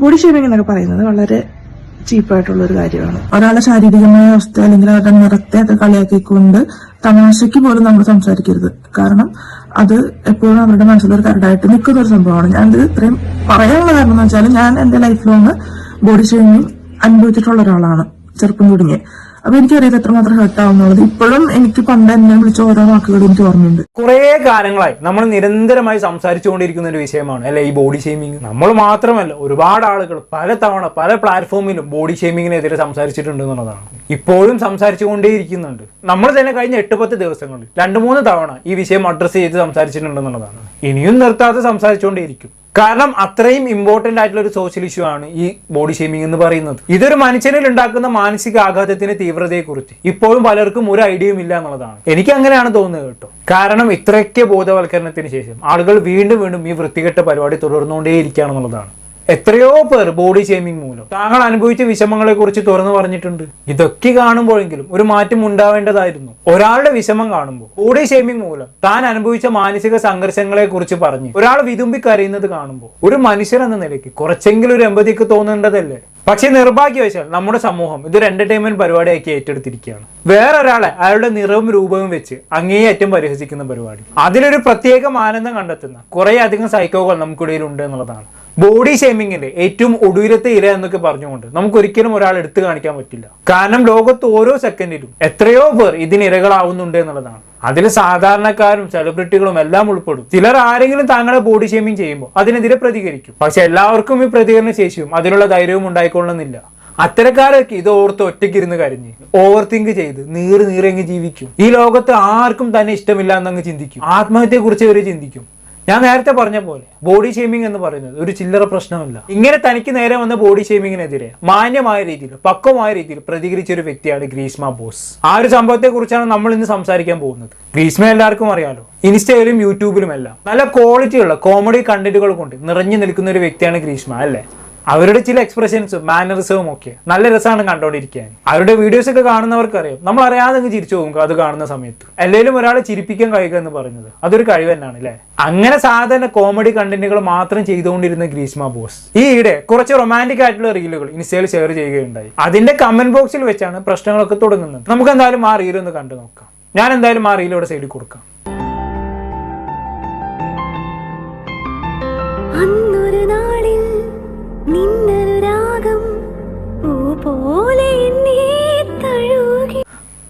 Body shaming എന്നൊക്കെ പറയുന്നത് വളരെ ചീപ്പായിട്ടുള്ള ഒരു കാര്യമാണ്. ഒരാളെ ശാരീരികമായ അവസ്ഥ അല്ലെങ്കിൽ അവരുടെ നിറത്തെ ഒക്കെ കളിയാക്കിക്കൊണ്ട് തമാശയ്ക്ക് പോലും നമ്മൾ സംസാരിക്കരുത്. കാരണം അത് എപ്പോഴും അവരുടെ മനസ്സിലൊരു കരടായിട്ട് നിൽക്കുന്ന ഒരു സംഭവമാണ്. ഞാൻ ഇത് ഇത്രയും പറയാനുള്ള കാരണം എന്ന് വെച്ചാൽ ഞാൻ എന്റെ ലൈഫ് ബോഡി ഷേമിംഗ് അനുഭവിച്ചിട്ടുള്ള ഒരാളാണ് ചെറുപ്പം തുടങ്ങി അപ്പൊ എനിക്കറിയാം എത്രമാത്രം ഹെർട്ട് ആവുന്നുള്ളത്. ഇപ്പോഴും എനിക്ക് പണ്ട് എന്നെ വിളിച്ച ഓരോ വാക്കുകളും എനിക്ക് ഓർമ്മയുണ്ട്. കുറെ കാലങ്ങളായി നമ്മൾ നിരന്തരമായി സംസാരിച്ചുകൊണ്ടിരിക്കുന്ന ഒരു വിഷയമാണ് അല്ലെ? ഈ ബോഡി ഷെയ്മിങ് നമ്മൾ മാത്രമല്ല ഒരുപാട് ആളുകൾ പല തവണ പല പ്ലാറ്റ്ഫോമിലും ബോഡി ഷെയ്മിങ്ങിനെതിരെ സംസാരിച്ചിട്ടുണ്ട് എന്നുള്ളതാണ്. ഇപ്പോഴും സംസാരിച്ചുകൊണ്ടേയിരിക്കുന്നുണ്ട്. നമ്മൾ തന്നെ കഴിഞ്ഞ എട്ട് പത്ത് ദിവസങ്ങളിൽ രണ്ട് മൂന്ന് തവണ ഈ വിഷയം അഡ്രസ്സ് ചെയ്ത് സംസാരിച്ചിട്ടുണ്ട് എന്നുള്ളതാണ്. ഇനിയും നിർത്താതെ സംസാരിച്ചുകൊണ്ടേയിരിക്കും. കാരണം അത്രയും ഇമ്പോർട്ടന്റ് ആയിട്ടുള്ള ഒരു സോഷ്യൽ ഇഷ്യൂ ആണ് ഈ ബോഡി ഷേമിംഗ് എന്ന് പറയുന്നത്. ഇതൊരു മനുഷ്യനിൽ ഉണ്ടാക്കുന്ന മാനസിക ആഘാതത്തിന്റെ തീവ്രതയെക്കുറിച്ച് ഇപ്പോഴും പലർക്കും ഒരു ഐഡിയയും ഇല്ല എന്നുള്ളതാണ്. എനിക്ക് അങ്ങനെയാണ് തോന്നുന്നത് കേട്ടോ. കാരണം ഇത്രയൊക്കെ ബോധവൽക്കരണത്തിന് ശേഷം ആളുകൾ വീണ്ടും വീണ്ടും ഈ വൃത്തികെട്ട പരിപാടി തുടർന്നുകൊണ്ടേയിരിക്കുകയാണെന്നുള്ളതാണ് എത്രയോ പേർ ബോഡി ഷേമിംഗ് മൂലം. താങ്കൾ അനുഭവിച്ച വിഷമങ്ങളെ കുറിച്ച് തുറന്നു പറഞ്ഞിട്ടുണ്ട്. ഇതൊക്കെ കാണുമ്പോഴെങ്കിലും ഒരു മാറ്റം ഉണ്ടാവേണ്ടതായിരുന്നു. ഒരാളുടെ വിഷമം കാണുമ്പോൾ ബോഡി ഷേമിംഗ് മൂലം താൻ അനുഭവിച്ച മാനസിക സംഘർഷങ്ങളെ കുറിച്ച് പറഞ്ഞ് ഒരാൾ വിതുമ്പി കരയുന്നത് കാണുമ്പോൾ ഒരു മനുഷ്യൻ എന്ന നിലയ്ക്ക് കുറച്ചെങ്കിലും ഒരു എമ്പതിക്ക് തോന്നേണ്ടതല്ലേ? പക്ഷേ നിർഭാഗ്യവശാൽ നമ്മുടെ സമൂഹം ഇതൊരു എന്റർടൈൻമെന്റ് പരിപാടിയാക്കി ഏറ്റെടുത്തിരിക്കുകയാണ്. വേറൊരാളെ അയാളുടെ നിറവും രൂപവും വെച്ച് അങ്ങേയറ്റം പരിഹസിക്കുന്ന പരിപാടി. അതിലൊരു പ്രത്യേക ആനന്ദം കണ്ടെത്തുന്ന കുറേ അധികം സൈക്കോകൾ നമുക്കിടയിൽ ഉണ്ട് എന്നുള്ളതാണ്. ബോഡി ഷേമിങ്ങിന്റെ ഏറ്റവും ഒടുവിലത്തെ ഇര എന്നൊക്കെ പറഞ്ഞുകൊണ്ട് നമുക്ക് ഒരിക്കലും ഒരാൾ എടുത്തു കാണിക്കാൻ പറ്റില്ല. കാരണം ലോകത്ത് ഓരോ സെക്കൻഡിലും എത്രയോ പേർ ഇതിന് ഇരകളാവുന്നുണ്ട് എന്നുള്ളതാണ്. അതിൽ സാധാരണക്കാരും സെലിബ്രിറ്റികളും എല്ലാം ഉൾപ്പെടും. ചിലർ ആരെങ്കിലും താങ്കളെ ബോഡി ഷേമിംഗ് ചെയ്യുമ്പോൾ അതിനെതിരെ പ്രതികരിക്കും. പക്ഷെ എല്ലാവർക്കും ഈ പ്രതികരണ ശേഷിയും അതിനുള്ള ധൈര്യവും ഉണ്ടായിക്കൊള്ളുന്നില്ല. അത്തരക്കാരൊക്കെ ഇത് ഓർത്ത് ഒറ്റയ്ക്കിരുന്ന് കരഞ്ഞ് ഓവർ തിങ്ക് ചെയ്ത് നീറ് നീറങ്ങ് ജീവിക്കും. ഈ ലോകത്ത് ആർക്കും തന്നെ ഇഷ്ടമില്ല എന്നങ്ങ് ചിന്തിക്കും. ആത്മഹത്യയെ കുറിച്ച് ഇവർ ചിന്തിക്കും. ഞാൻ നേരത്തെ പറഞ്ഞ പോലെ ബോഡി ഷെയ്മിംഗ് എന്ന് പറയുന്നത് ഒരു ചില്ലറ പ്രശ്നമല്ല. ഇങ്ങനെ തനിക്ക് നേരെ വന്ന ബോഡി ഷെയ്മിങ്ങിനെതിരെ മാന്യമായ രീതിയിൽ പക്വമായ രീതിയിൽ പ്രതികരിച്ച ഒരു വ്യക്തിയാണ് ഗ്രീഷ്മ ബോസ്. ആ ഒരു സംഭവത്തെ കുറിച്ചാണ് നമ്മൾ ഇന്ന് സംസാരിക്കാൻ പോകുന്നത്. ഗ്രീഷ്മ എല്ലാവർക്കും അറിയാലോ ഇൻസ്റ്റയിലും യൂട്യൂബിലും എല്ലാം നല്ല ക്വാളിറ്റിയുള്ള കോമഡി കണ്ടന്റുകൾ കൊണ്ട് നിറഞ്ഞു നിൽക്കുന്ന ഒരു വ്യക്തിയാണ് ഗ്രീഷ്മ അല്ലേ? അവരുടെ ചില എക്സ്പ്രഷൻസും മാനറിസവും ഒക്കെ നല്ല രസമാണ് കണ്ടോണ്ടിരിക്കാൻ. അവരുടെ വീഡിയോസ് ഒക്കെ കാണുന്നവർക്ക് അറിയാം നമ്മൾ അറിയാതെ അങ്ങ് ചിരിച്ചു പോകും അത് കാണുന്ന സമയത്ത്. എല്ലാവരും ഒരാളെ ചിരിപ്പിക്കാൻ കഴിയുക എന്ന് പറയുന്നത് അതൊരു കഴിവ് തന്നെയാണ് അല്ലേ അങ്ങനെ സാധാരണ കോമഡി കണ്ടന്റുകൾ മാത്രം ചെയ്തുകൊണ്ടിരുന്ന ഗ്രീഷ്മ ബോസ്. ഈയിടെ കുറച്ച് റൊമാന്റിക് ആയിട്ടുള്ള റീലുകൾ ഇൻസ്റ്റയിൽ ഷെയർ ചെയ്യുകയുണ്ടായി. അതിന്റെ കമന്റ് ബോക്സിൽ വെച്ചാണ് പ്രശ്നങ്ങളൊക്കെ തുടങ്ങുന്നത്. നമുക്ക് എന്തായാലും ആ റീൽ ഒന്ന് കണ്ടു നോക്കാം. ഞാൻ എന്തായാലും ആ റീലോടെ സൈഡിൽ കൊടുക്കാം. അന്നൊരു നാളിൽ നിന്നൊരു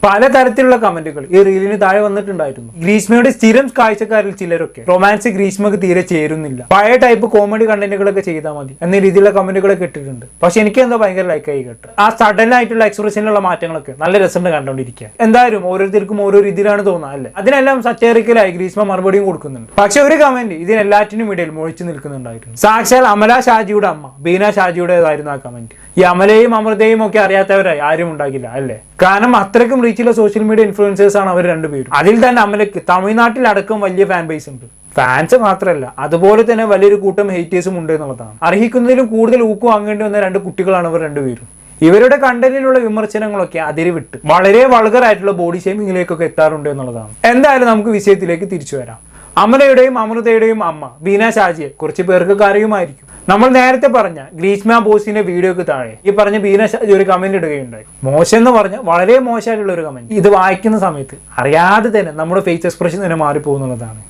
തഴുകി പല തരത്തിലുള്ള കമന്റുകൾ. ഈ റീലിന് താഴെ വന്നിട്ടുണ്ടായിരുന്നു. ഗ്രീഷ്മയുടെ സ്ഥിരം കാഴ്ചക്കാരിൽ ചിലരൊക്കെ. റൊമാൻസ് ഗ്രീഷ്മക്ക് തീരെ ചേരുന്നില്ല. പഴയ ടൈപ്പ് കോമഡി കണ്ടന്റുകളൊക്കെ ചെയ്താൽ മതി. എന്ന രീതിയിലുള്ള കമന്റുകളൊക്കെ ഇട്ടിട്ടുണ്ട് പക്ഷെ എനിക്ക് എന്തോ ഭയങ്കര ലൈക്ക് ആയി കേട്ടു. ആ സഡൻ ആയിട്ടുള്ള എക്സ്പ്രഷനിലുള്ള മാറ്റങ്ങളൊക്കെ നല്ല രസമുണ്ട് കണ്ടോണ്ടിരിക്കുക എന്തായാലും ഓരോരുത്തർക്കും ഓരോ രീതിയിലാണ് തോന്നുക അല്ലേ? അതിനെല്ലാം സച്ചേറിക്കലായി ഗ്രീഷ്മ മറുപടിയും കൊടുക്കുന്നുണ്ട്. പക്ഷെ ഒരു കമന്റ് ഇതിനെല്ലാറ്റിനും ഇടയിൽ മുഴിച്ചു നിൽക്കുന്നുണ്ടായിരുന്നു. സാക്ഷാൽ അമല ഷാജിയുടെ അമ്മ ബീന ഷാജിയുടേതായിരുന്നു ആ കമന്റ് ഈ അമലയും അമൃതയും ഒക്കെ അറിയാത്തവരായി ആരും ഉണ്ടാകില്ല അല്ലേ? കാരണം അത്രയ്ക്കും റീച്ചുള്ള സോഷ്യൽ മീഡിയ ഇൻഫ്ലുവൻസേഴ്സ് ആണ് അവർ രണ്ടുപേരും. അതിൽ തന്നെ അമലയ്ക്ക് തമിഴ്നാട്ടിൽ അടക്കം വലിയ ഫാൻ ബേസ് ഉണ്ട്. ഫാൻസ് മാത്രമല്ല അതുപോലെ തന്നെ വലിയൊരു കൂട്ടം ഹേറ്റേഴ്സും ഉണ്ട് എന്നുള്ളതാണ്. അർഹിക്കുന്നതിലും കൂടുതൽ ഊക്ക് വാങ്ങേണ്ടി വന്ന രണ്ട് കുട്ടികളാണ് ഇവർ രണ്ടുപേരും. ഇവരുടെ കണ്ടന്റിലുള്ള വിമർശനങ്ങളൊക്കെ അതിരി വിട്ട് വളരെ വളകറായിട്ടുള്ള ബോഡി ഷേമിങ്ങിലേക്കൊക്കെ എത്താറുണ്ട് എന്നുള്ളതാണ്. എന്തായാലും നമുക്ക് വിഷയത്തിലേക്ക് തിരിച്ചു വരാം. അമലയുടെയും അമൃതയുടെയും അമ്മ ബീന ഷാജിയെ കുറച്ച് പേർക്ക് അറിയുമായിരിക്കും. നമ്മൾ നേരത്തെ പറഞ്ഞ ഗ്രീഷ്മ ബോസിന്റെ വീഡിയോക്ക് താഴെ ഈ പറഞ്ഞ ബീന ഒരു കമന്റ് ഇടുകയുണ്ടായി. മോശം എന്ന് പറഞ്ഞ വളരെ മോശമായിട്ടുള്ള ഒരു കമന്റ് ഇത് വായിക്കുന്ന സമയത്ത് അറിയാതെ തന്നെ നമ്മുടെ ഫേസ് എക്സ്പ്രഷൻ തന്നെ മാറിപ്പോകുന്നുള്ളതാണ്.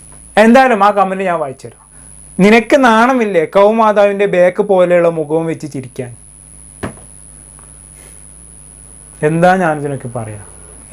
എന്തായാലും ആ കമന്റ് ഞാൻ വായിച്ചുതരാം. നിനക്ക് നാണമില്ലേ കൗമാതാവിന്റെ ബേക്ക് പോലെയുള്ള മുഖവും വെച്ച് ചിരിക്കാൻ? എന്താ ഞാനിതിനൊക്കെ പറയാ?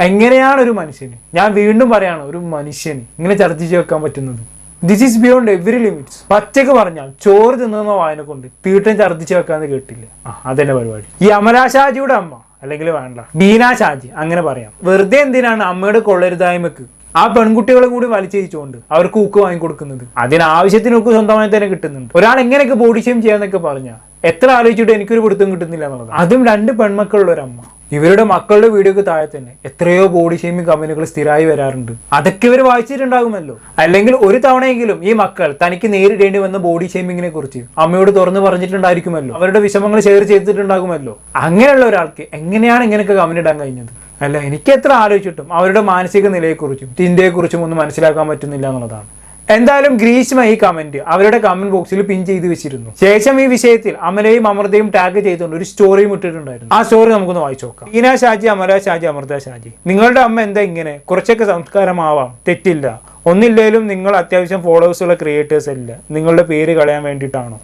എങ്ങനെയാണ് ഒരു മനുഷ്യന്? ഞാൻ വീണ്ടും പറയാണ് ഒരു മനുഷ്യന്. ഇങ്ങനെ ചർച്ച വെക്കാൻ പറ്റുന്നത്. This is beyond every limits പച്ചക്ക് പറഞ്ഞാൽ ചോറ് തിന്നുന്ന വായന കൊണ്ട് തീട്ടം ഛർദ്ദിച്ച് വെക്കാന്ന് കേട്ടില്ല? ആ അതെന്നെ പരിപാടി. ഈ അമലാഷാജിയുടെ അമ്മ അല്ലെങ്കിൽ വേണ്ട ബീനാ ഷാജി അങ്ങനെ പറയാം. വെറുതെ എന്തിനാണ് അമ്മയുടെ കൊള്ളരുതായ്മക്ക്? ആ പെൺകുട്ടികളെ കൂടി വലിച്ചയച്ചുകൊണ്ട് അവർക്ക് ഊക്ക് വാങ്ങിക്കൊടുക്കുന്നത് അതിനാവശ്യത്തിന് ഊക്ക് സ്വന്തമായി തന്നെ കിട്ടുന്നുണ്ട്. ഒരാൾ എങ്ങനെയൊക്കെ ബോഡി ഷെയിം ചെയ്യാന്നൊക്കെ പറഞ്ഞാൽ എത്ര ആലോചിച്ചിട്ട് എനിക്കൊരു പിടുത്തം കിട്ടുന്നില്ല എന്നുള്ളത്. അതും രണ്ട് പെൺമക്കളുള്ള ഒരു അമ്മ ഇവരുടെ മക്കളുടെ വീഡിയോക്ക് താഴെ തന്നെ എത്രയോ ബോഡി ഷെയിമിംഗ് കമന്റുകൾ സ്ഥിരമായി വരാറുണ്ട്. അതൊക്കെ ഇവർ വായിച്ചിട്ടുണ്ടാകുമല്ലോ. അല്ലെങ്കിൽ ഒരു തവണയെങ്കിലും ഈ മക്കൾ തനിക്ക് നേരിടേണ്ടി വന്ന ബോഡി ഷെയിമിങ്ങിനെ കുറിച്ച് അമ്മയോട് തുറന്നു പറഞ്ഞിട്ടുണ്ടായിരിക്കുമല്ലോ. അവരുടെ വിഷമങ്ങൾ ഷെയർ ചെയ്തിട്ടുണ്ടാകുമല്ലോ. അങ്ങനെയുള്ള ഒരാൾക്ക് എങ്ങനെയാണ് ഇങ്ങനെയൊക്കെ കമന്റ് ഇടാൻ കഴിഞ്ഞത്? അല്ല എനിക്ക് എത്ര ആലോചിച്ചിട്ടും അവരുടെ മാനസിക നിലയെക്കുറിച്ചും ചിന്തയെക്കുറിച്ചും ഒന്നും മനസ്സിലാക്കാൻ പറ്റുന്നില്ല എന്നുള്ളതാണ്. എന്തായാലും ഗ്രീഷ്മ ഈ കമന്റ് അവരുടെ കമന്റ് ബോക്സിൽ പിൻ ചെയ്ത് വെച്ചിരുന്നു. ശേഷം ഈ വിഷയത്തിൽ അമലയും അമൃതയും ടാഗ് ചെയ്തുകൊണ്ട് ഒരു സ്റ്റോറിയും ഇട്ടിട്ടുണ്ടായിരുന്നു. ആ സ്റ്റോറി നമുക്കൊന്ന് വായിച്ചു നോക്കാം. ഈന ഷാജി അമല ഷാജി അമൃത ഷാജി. നിങ്ങളുടെ അമ്മ എന്താ ഇങ്ങനെ? കുറച്ചൊക്കെ സംസ്കാരമാവാം. തെറ്റില്ല. ഒന്നില്ലേലും നിങ്ങൾ അത്യാവശ്യം ഫോളോവേഴ്സ് ഉള്ള ക്രിയേറ്റേഴ്സ് അല്ല. നിങ്ങളുടെ പേര് കളയാൻ വേണ്ടിയിട്ടാണോ?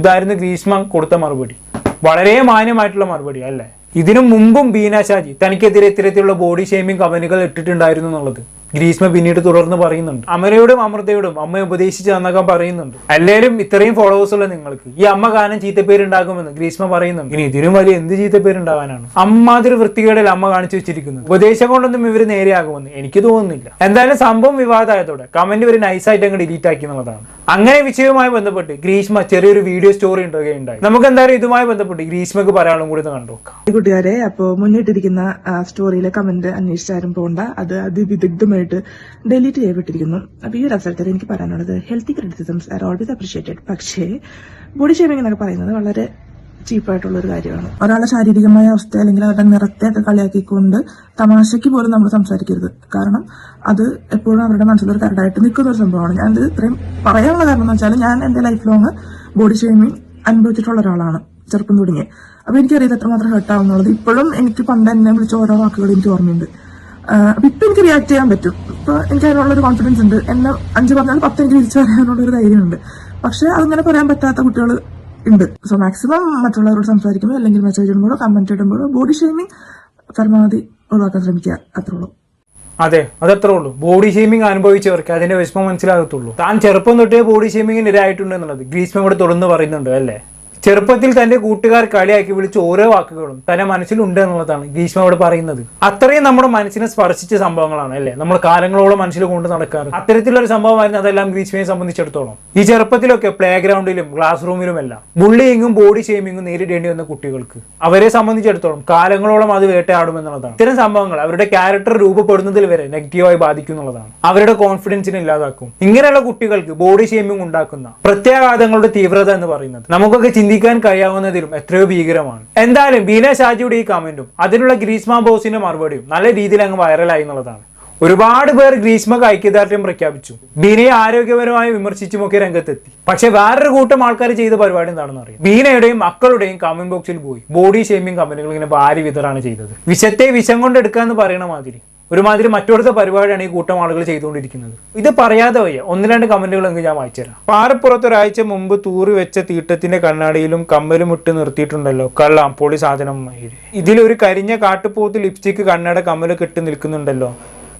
ഇതായിരുന്നു ഗ്രീഷ്മ കൊടുത്ത മറുപടി. വളരെ മാന്യമായിട്ടുള്ള മറുപടി അല്ലേ? ഇതിനു മുമ്പും ബീന ഷാജി തനിക്കെതിരെ ഇത്തരത്തിലുള്ള ബോഡി ഷേമിംഗ് കമന്റുകൾ ഇട്ടിട്ടുണ്ടായിരുന്നു എന്നുള്ളത്. ഗ്രീഷ്മ പിന്നീട് തുടർന്ന് പറയുന്നുണ്ട് അമരയോടും അമൃതയോടും അമ്മ ഉപദേശിച്ച് തന്നൊക്കെ പറയുന്നുണ്ട്. അല്ലേലും ഇത്രയും ഫോളോവേഴ്സ് ഉള്ള നിങ്ങൾക്ക് ഈ അമ്മ കാരണം ചീത്തപ്പേരുണ്ടാകുമെന്ന് ഗ്രീഷ്മ പറയുന്നുണ്ട്. ഇനി ഇതിനും വലിയ എന്ത് ചീത്തപ്പേരുണ്ടാകാനാണ്? അമ്മാതിരി വൃത്തികേടിൽ അമ്മ കാണിച്ചു വെച്ചിരിക്കുന്നു ഉപദേശം കൊണ്ടൊന്നും ഇവർ നേരെയാകുമെന്ന് എനിക്ക് തോന്നുന്നില്ല. എന്തായാലും സംഭവം വിവാദമായതോടെ കമന്റ് ഒരു നൈസായിട്ട് അങ്ങ് ഡിലീറ്റ് ആക്കി എന്നുള്ളതാണ്. അങ്ങനെ വിഷയവുമായി ബന്ധപ്പെട്ട് ഗ്രീഷ്മ ചെറിയൊരു വീഡിയോ സ്റ്റോറി ഉണ്ടാകുകയുണ്ടായി നമുക്ക് എന്തായാലും ഇതുമായി ബന്ധപ്പെട്ട് ഗ്രീഷ്മക്ക് പറയാനും കൂടി കണ്ടുനോക്കാം കൂട്ടുകാരെ അപ്പോ മുന്നിട്ടിരിക്കുന്ന സ്റ്റോറിയിലെ കമന്റ് അന്വേഷിച്ചാരും പോണ്ട. അത് അതിവിദഗ്ധമായിട്ട് ഡിലീറ്റ് ചെയ്യപ്പെട്ടിരിക്കുന്നു. അപ്പൊ ഈ ഒരു അവസരത്തിൽ എനിക്ക് പറയാനുള്ളത് healthy criticisms are always appreciated പക്ഷേ ബോഡി ഷേമിംഗ് എന്നൊക്കെ പറയുന്നത് വളരെ ചീപ്പായിട്ടുള്ള ഒരു കാര്യമാണ്. ഒരാളുടെ ശാരീരികമായ അവസ്ഥ അല്ലെങ്കിൽ അവരുടെ നിറത്തെ ഒക്കെ കളിയാക്കിക്കൊണ്ട് തമാശയ്ക്ക് പോലും നമ്മൾ സംസാരിക്കരുത്. കാരണം അത് എപ്പോഴും അവരുടെ മനസ്സിലൊരു കരടായിട്ട് നിൽക്കുന്ന ഒരു സംഭവമാണ്. ഞാൻ ഇത് ഇത്രയും പറയാനുള്ള കാരണം എന്ന് വെച്ചാൽ ഞാൻ എന്റെ ലൈഫ് ലോങ് ബോഡി ഷേമിംഗ് അനുഭവിച്ചിട്ടുള്ള ഒരാളാണ് ചെറുപ്പം തുടങ്ങി. അപ്പൊ എനിക്കറിയാം എത്രമാത്രം ഹെർട്ടാവുന്നുള്ളത് ഇപ്പോഴും എനിക്ക് പണ്ട് എന്നെ വിളിച്ച ഓരോ വാക്കുകൾ എനിക്ക് ഓർമ്മയുണ്ട്. അപ്പൊ ഇപ്പൊ എനിക്ക് റിയാക്ട് ചെയ്യാൻ പറ്റും. ഇപ്പൊ എനിക്ക് അതിനുള്ള ഒരു കോൺഫിഡൻസ് ഉണ്ട്. എന്നെ അഞ്ച് പറഞ്ഞാൽ പത്ത് എനിക്ക് തിരിച്ചു ഒരു ധൈര്യമുണ്ട്. പക്ഷെ അതങ്ങനെ പറയാൻ പറ്റാത്ത കുട്ടികൾ ഉണ്ട്. സോ മാക്സിമം മറ്റുള്ളവരോട് സംസാരിക്കുമ്പോൾ അല്ലെങ്കിൽ മെസ്സേജ് ഇടുമ്പോഴോ കമന്റ് ഇടുമ്പോഴോ ബോഡി ഷെയ്മിങ് പരമാവധി ഒഴിവാക്കാൻ ശ്രമിക്കുക. അത്രേ ഉള്ളൂ അതെ അതത്രേ ഉള്ളൂ. ബോഡി ഷേമിംഗ് അനുഭവിച്ചവർക്ക് അതിന്റെ വിഷമം മനസ്സിലാകത്തുള്ളൂ. താൻ ചെറുപ്പം തൊട്ടേ ബോഡി ഷേമിങ്ങിന് ഇരയായിട്ടുണ്ട് എന്നുള്ളത് ഗ്രീഷ്മ ഇവിടെ തുടർന്ന് പറയുന്നുണ്ട് അല്ലേ? ചെറുപ്പത്തിൽ തന്റെ കൂട്ടുകാർ കളിയാക്കി വിളിച്ച ഓരോ വാക്കുകളും തന്റെ മനസ്സിലുണ്ട് എന്നുള്ളതാണ് ഗ്രീഷ്മ അവിടെ പറയുന്നത്. അത്രയും നമ്മുടെ മനസ്സിനെ സ്പർശിച്ച സംഭവങ്ങളാണ് അല്ലേ? നമ്മൾ കാലങ്ങളോളം മനസ്സിൽ കൊണ്ട് നടക്കാറ്. അത്തരത്തിലൊരു സംഭവമായിരുന്നു അതെല്ലാം ഗ്രീഷ്മയെ സംബന്ധിച്ചിടത്തോളം. ഈ ചെറുപ്പത്തിലൊക്കെ പ്ലേ ഗ്രൗണ്ടിലും ക്ലാസ് റൂമിലും എല്ലാം ബുള്ളിങ്ങും ബോഡി ഷെയിമിങ്ങും നേരിടേണ്ടി വന്ന കുട്ടികൾക്ക്. അവരെ സംബന്ധിച്ചിടത്തോളം കാലങ്ങളോളം അത് വേട്ടയാടുമെന്നുള്ളതാണ്. ഇത്തരം സംഭവങ്ങൾ അവരുടെ ക്യാരക്ടർ രൂപപ്പെടുന്നതിൽ വരെ നെഗറ്റീവായി ബാധിക്കും എന്നുള്ളതാണ്. അവരുടെ കോൺഫിഡൻസിനെ ഇല്ലാതാക്കും. ഇങ്ങനെയുള്ള കുട്ടികൾക്ക് ബോഡി ഷേമിംഗ് ഉണ്ടാക്കുന്ന പ്രത്യാഘാതങ്ങളുടെ തീവ്രത എന്ന് പറയുന്നത് നമുക്കൊക്കെ ചിന്തിക്കാൻ കഴിയാവുന്നതിലും എത്രയോ ഭീകരമാണ്. എന്തായാലും ബീന ഷാജിയുടെ ഈ കമന്റും അതിനുള്ള ഗ്രീഷ്മ ബോസിന്റെ മറുപടിയും നല്ല രീതിയിൽ അങ്ങ് വൈറലായി എന്നുള്ളതാണ്. ഒരുപാട് പേർ ഗ്രീഷ്മക്ക് ഐക്യദാർഢ്യം പ്രഖ്യാപിച്ചു. ബീനയെ ആരോഗ്യപരമായി വിമർശിച്ചുമൊക്കെ രംഗത്തെത്തി. പക്ഷെ വേറൊരു കൂട്ടം ആൾക്കാർ ചെയ്ത പരിപാടി എന്താണെന്ന് അറിയാം. ബീനയുടെയും മക്കളുടെയും കമന്റ് ബോക്സിൽ പോയി. ബോഡി ഷേമിംഗ് കമന്റുകൾ ഇങ്ങനെ ഭാരി വിതറാണ് ചെയ്തത്. വിഷത്തെ വിഷം കൊണ്ട് എടുക്കാന്ന് പറയണ മാതിരി. ഒരുമാതിരി മറ്റൊരുത്ത പരിപാടിയാണ് ഈ കൂട്ടം ആളുകൾ ചെയ്തുകൊണ്ടിരിക്കുന്നത്. ഇത് പറയാതെ വയ്യ. ഒന്ന് രണ്ട് കമന്റുകൾ എങ്കിൽ ഞാൻ വായിച്ചുതരാം പാറപ്പുറത്ത് ഒരാഴ്ച മുമ്പ് തൂറി വെച്ച തീട്ടത്തിന്റെ കണ്ണാടിയിലും കമ്മലും ഇട്ട് നിർത്തിയിട്ടുണ്ടല്ലോ. കള്ളാം പൊളി സാധനം. ഇതിലൊരു കരിഞ്ഞ കാട്ടുപോത്ത് ലിപ്സ്റ്റിക് കണ്ണട കമ്മലൊക്കെ കെട്ടി നിൽക്കുന്നുണ്ടല്ലോ.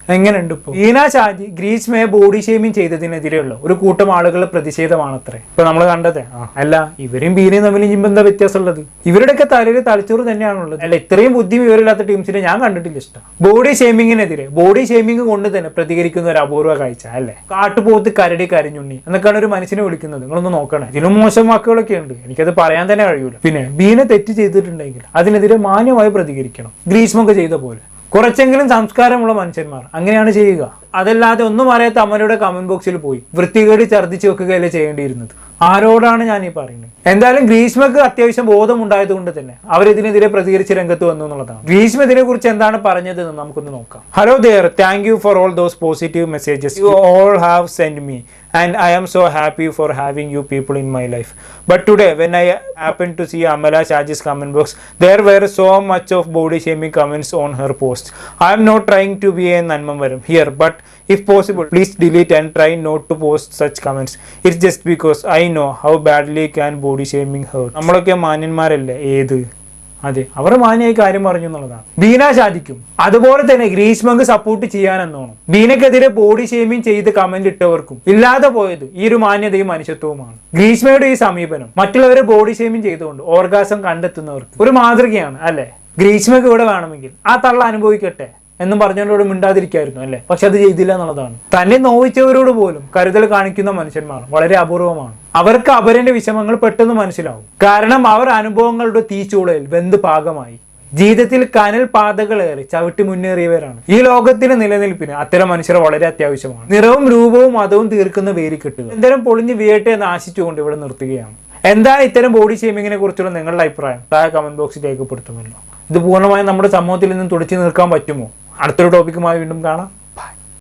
എങ്ങനെയുണ്ട് ഇപ്പോൾ ചാജി ഗ്രീഷ്മയെ ബോഡി ഷെയ്മിങ് ചെയ്തതിനെതിരെയുള്ള ഒരു കൂട്ടം ആളുകളുടെ പ്രതിഷേധമാണത്രേ. ഇപ്പൊ നമ്മൾ കണ്ടത്. അല്ല ഇവരും ബീനയും തമ്മിൽ ഇനിയും എന്താ വ്യത്യാസമുള്ളത്? ഇവരുടെയൊക്കെ തലയിൽ തലച്ചോറ് തന്നെയാണുള്ളത്. അല്ല ഇത്രയും ബുദ്ധി വിവരമില്ലാത്ത ടീംസിനെ ഞാൻ കണ്ടിട്ടില്ല ഇഷ്ടം. ബോഡി ഷെയ്മിങ്ങിനെതിരെ ബോഡി ഷെയ്മിങ് കൊണ്ട് തന്നെ പ്രതികരിക്കുന്ന ഒരു അപൂർവ കാഴ്ച അല്ലേ? കാട്ടുപോത്ത് കരടി കരഞ്ഞുണ്ണി എന്നൊക്കെയാണ് ഒരു മനുഷ്യനെ വിളിക്കുന്നത്. നിങ്ങളൊന്ന് നോക്കണേ. ഇതിലും മോശം വാക്കുകളൊക്കെ ഉണ്ട്. എനിക്കത് പറയാൻ തന്നെ കഴിയൂല. പിന്നെ ബീന തെറ്റ് ചെയ്തിട്ടുണ്ടെങ്കിൽ അതിനെതിരെ മാന്യമായി പ്രതികരിക്കണം. ഗ്രീഷ്മൊക്കെ ചെയ്ത പോലെ. കുറച്ചെങ്കിലും സംസ്കാരമുള്ള മനുഷ്യന്മാർ. അങ്ങനെയാണ് ചെയ്യുക. അതല്ലാതെ ഒന്നും അറിയാത്ത അമ്മയുടെ കമന്റ് ബോക്സിൽ പോയി. വൃത്തികേട് ഛർദ്ദിച്ചു വെക്കുകയല്ലേ ചെയ്യേണ്ടിയിരുന്നത്. ആരോടാണ് ഞാൻ ഈ പറയുന്നത്? എന്തായാലും ഗ്രീഷ്മക്ക് അത്യാവശ്യം ബോധം ഉണ്ടായത് കൊണ്ട് തന്നെ അവരിതിനെതിരെ പ്രതികരിച്ച് രംഗത്ത് വന്നു എന്നുള്ളതാണ്. ഗ്രീഷ്മ ഇതിനെ കുറിച്ച് എന്താണ് പറഞ്ഞതെന്ന് നമുക്കൊന്ന് നോക്കാം. Hello there thank you for all those positive messages you all have send me and I am so happy for having you people in my life. But today, when I happened to see Amala Shahji's comment box, there were so much of body shaming comments on her post. I am not trying to be an Anmamaram here, but if possible, please delete and try not to post such comments. It's just because I know how badly can body shaming hurt. നമ്മളൊക്കെ മാന്യന്മാരല്ലേ ഏത് അതെ. അവർ മാന്യായി കാര്യം പറഞ്ഞു എന്നുള്ളതാണ്. ബീന ഷാദിക്കും അതുപോലെ തന്നെ ഗ്രീഷ്മക്ക് support ചെയ്യാൻ ചെയ്യാനെന്നോണം ബീനക്കെതിരെ ബോഡി ഷേമിംഗ് ചെയ്ത് കമന്റ് ഇട്ടവർക്കും. ഇല്ലാതെ പോയത് ഈ ഒരു മാന്യതയും മനുഷ്യത്വവുമാണ്. ഗ്രീഷ്മയുടെ ഈ സമീപനം മറ്റുള്ളവരെ ബോഡി ഷേമിംഗ് ചെയ്തുകൊണ്ട് ഓർഗാസം കണ്ടെത്തുന്നവർക്ക് ഒരു മാതൃകയാണ് അല്ലെ? ഗ്രീഷ്മക്ക് ഇവിടെ വേണമെങ്കിൽ ആ തള്ള അനുഭവിക്കട്ടെ. എന്നും പറഞ്ഞവരോട് മിണ്ടാതിരിക്കായിരുന്നു അല്ലേ? പക്ഷെ അത് ചെയ്തില്ല എന്നുള്ളതാണ്. തന്നെ നോവിച്ചവരോട് പോലും കരുതൽ കാണിക്കുന്ന മനുഷ്യന്മാർ വളരെ അപൂർവമാണ്. അവർക്ക് അവരുടെ വിഷമങ്ങൾ പെട്ടെന്ന് മനസ്സിലാവും. കാരണം അവർ അനുഭവങ്ങളുടെ തീച്ചൂളയിൽ വെന്ത് പാകമായി. ജീവിതത്തിൽ കനൽ പാതകളേറി ചവിട്ടി മുന്നേറിയവരാണ്. ഈ ലോകത്തിന്റെ നിലനിൽപ്പിന് അത്തരം മനുഷ്യർ വളരെ അത്യാവശ്യമാണ്. നിറവും രൂപവും മതവും തീർക്കുന്ന വേരി കിട്ടുക. എന്തരം പൊളിഞ്ഞ് വീഴട്ടെ എന്ന് ആശിച്ചുകൊണ്ട് ഇവിടെ നിർത്തുകയാണ്. എന്താണ് ഇത്തരം ബോഡി ഷേമിങ്ങിനെ കുറിച്ചുള്ള നിങ്ങളുടെ അഭിപ്രായം? താഴെ കമന്റ് ബോക്സിൽ രേഖപ്പെടുത്തുമല്ലോ. ഇത് പൂർണമായും നമ്മുടെ സമൂഹത്തിൽ നിന്നും തുടച്ചു നിൽക്കാൻ പറ്റുമോ? അടുത്തൊരു ടോപ്പിക്കുമായി വീണ്ടും കാണാം.